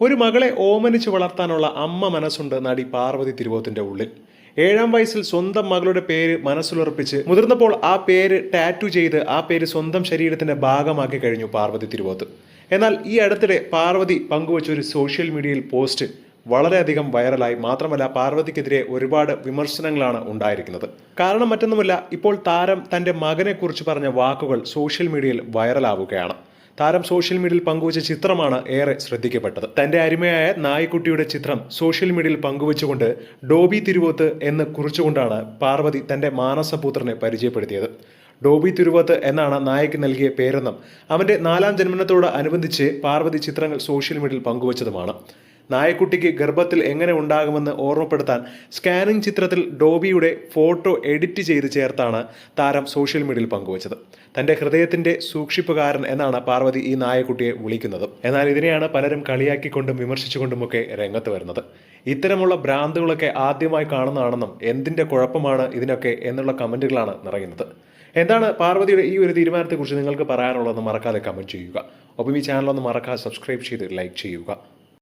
ഒരു മകളെ ഓമനിച്ച് വളർത്താനുള്ള അമ്മ മനസ്സുണ്ട് നടി പാർവതി തിരുവോത്തിന്റെ ഉള്ളിൽ. ഏഴാം വയസ്സിൽ സ്വന്തം മകളുടെ പേര് മനസ്സിലുറപ്പിച്ച് മുതിർന്നപ്പോൾ ആ പേര് ടാറ്റു ചെയ്ത് ആ പേര് സ്വന്തം ശരീരത്തിന്റെ ഭാഗമാക്കി കഴിഞ്ഞു പാർവതി തിരുവോത്ത്. എന്നാൽ ഈ അടുത്തിടെ പാർവതി പങ്കുവച്ച ഒരു സോഷ്യൽ മീഡിയയിൽ പോസ്റ്റ് വളരെയധികം വൈറലായി. മാത്രമല്ല പാർവതിക്കെതിരെ ഒരുപാട് വിമർശനങ്ങളാണ് ഉണ്ടായിരിക്കുന്നത്. കാരണം മറ്റൊന്നുമല്ല ഇപ്പോൾ താരം തന്റെ മകനെക്കുറിച്ച് പറഞ്ഞ വാക്കുകൾ സോഷ്യൽ മീഡിയയിൽ വൈറലാവുകയാണ്. താരം സോഷ്യൽ മീഡിയയിൽ പങ്കുവച്ച ചിത്രമാണ് ഏറെ ശ്രദ്ധിക്കപ്പെട്ടത്. തന്റെ അരുമയായ നായ്ക്കുട്ടിയുടെ ചിത്രം സോഷ്യൽ മീഡിയയിൽ പങ്കുവച്ചുകൊണ്ട് ഡോബി തിരുവോത്ത് എന്ന് കുറിച്ചുകൊണ്ടാണ് പാർവതി തന്റെ മാനസപുത്രനെ പരിചയപ്പെടുത്തിയത്. ഡോബി തിരുവോത്ത് എന്നാണ് നായക്ക് നൽകിയ പേരെന്നും അവന്റെ നാലാം ജന്മനത്തോട് അനുബന്ധിച്ച് പാർവതി ചിത്രങ്ങൾ സോഷ്യൽ മീഡിയയിൽ പങ്കുവച്ചതുമാണ്. നായക്കുട്ടിക്ക് ഗർഭത്തിൽ എങ്ങനെ ഉണ്ടാകുമെന്ന് ഓർമ്മപ്പെടുത്താൻ സ്കാനിംഗ് ചിത്രത്തിൽ ഡോബിയുടെ ഫോട്ടോ എഡിറ്റ് ചെയ്ത് ചേർത്താണ് താരം സോഷ്യൽ മീഡിയയിൽ പങ്കുവച്ചത്. തന്റെ ഹൃദയത്തിന്റെ സൂക്ഷിപ്പുകാരൻ എന്നാണ് പാർവതി ഈ നായക്കുട്ടിയെ വിളിക്കുന്നത്. എന്നാൽ ഇതിനെയാണ് പലരും കളിയാക്കിക്കൊണ്ടും വിമർശിച്ചുകൊണ്ടുമൊക്കെ രംഗത്ത് വരുന്നത്. ഇത്തരമുള്ള ഭ്രാന്തുകളൊക്കെ ആദ്യമായി കാണുന്നതാണെന്നും എന്തിന്റെ കുഴപ്പമാണ് ഇതിനൊക്കെ എന്നുള്ള കമന്റുകളാണ് നിറയുന്നത്. എന്താണ് പാർവതിയുടെ ഈ ഒരു തീരുമാനത്തെക്കുറിച്ച് നിങ്ങൾക്ക് പറയാനുള്ളതെന്ന് മറക്കാതെ കമന്റ് ചെയ്യുക. ഒപ്പം ഈ ചാനൽ ഒന്ന് മറക്കാതെ സബ്സ്ക്രൈബ് ചെയ്ത് ലൈക്ക് ചെയ്യുക.